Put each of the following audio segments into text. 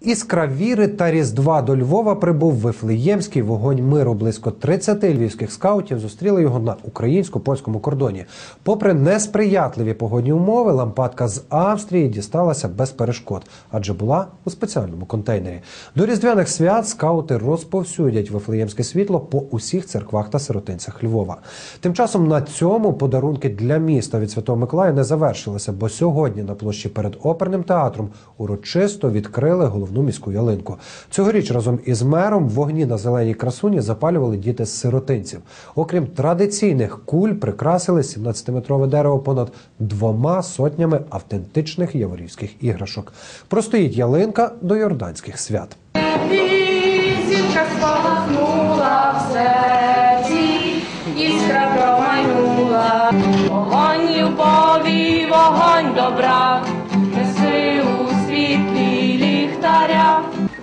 Іскра віри та різдва до Львова прибув Вифлеємський вогонь миру. Близько 30 львівських скаутів зустріли його на українсько-польському кордоні. Попри несприятливі погодні умови, лампадка з Австрії дісталася без перешкод, адже була у спеціальному контейнері. До різдвяних свят скаути розповсюдять вифлеємське світло по усіх церквах та сиротинцях Львова. Тим часом на цьому подарунки для міста від Святого Миколая не завершилися, бо сьогодні на площі перед оперним театром урочисто відкрили головну міську ялинку. Цьогоріч разом із мером вогні на зеленій красуні запалювали діти з сиротинців. Окрім традиційних куль, прикрасили 17-метрове дерево понад двома сотнями автентичних яворівських іграшок. Простоїть ялинка до йорданських свят. Вогонь любові, вогонь добра,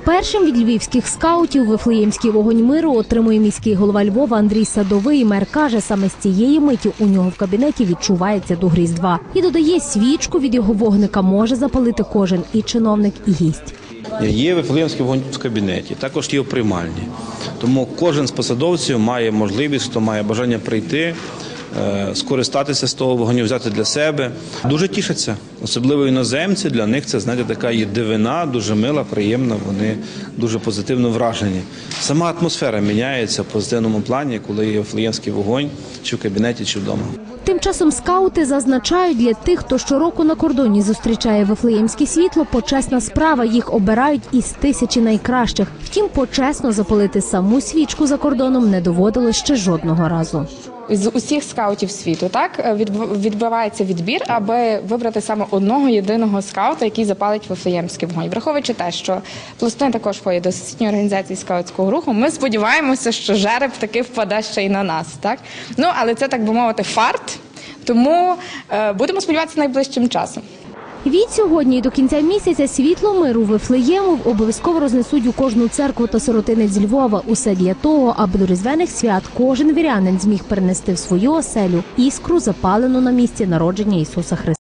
Першим від львівських скаутів Вифлеємський вогонь миру отримує міський голова Львова Андрій Садовий. Мер каже, саме з цієї миті у нього в кабінеті відчувається дух Різдва. І додає, свічку від його вогника може запалити кожен і чиновник, і гість. Є Вифлеємський вогонь в кабінеті, також є в приймальні. Тому кожен з посадовців має можливість, хто має бажання прийти, скористатися з того вогню, взяти для себе. Дуже тішаться, особливо іноземці. Для них це знаєте, така є дивина, дуже мила, приємна. Вони дуже позитивно вражені. Сама атмосфера міняється в позитивному плані, коли є Вифлеємський вогонь, чи в кабінеті, чи вдома. Тим часом скаути зазначають для тих, хто щороку на кордоні зустрічає Вифлеємське світло, почесна справа їх обирають із тисячі найкращих. Втім, почесно запалити саму свічку за кордоном не доводилось ще жодного разу. з усіх скаутів світу так е, відбувається відбір, аби вибрати саме одного єдиного скаута, який запалить Вифлеємський вогонь. Враховуючи те, що пластин також входить до сусідньої організації скаутського руху. Ми сподіваємося, що жереб таки впаде ще й на нас. Так ну але це так би мовити фарт. Тому е, будемо сподіватися найближчим часом. Від сьогодні до кінця місяця світло миру Вифлеєму обов'язково рознесуть у кожну церкву та сиротинець Львова. Усе для того, аби до різдвяних свят кожен вірянин зміг перенести в свою оселю іскру, запалену на місці народження Ісуса Христа.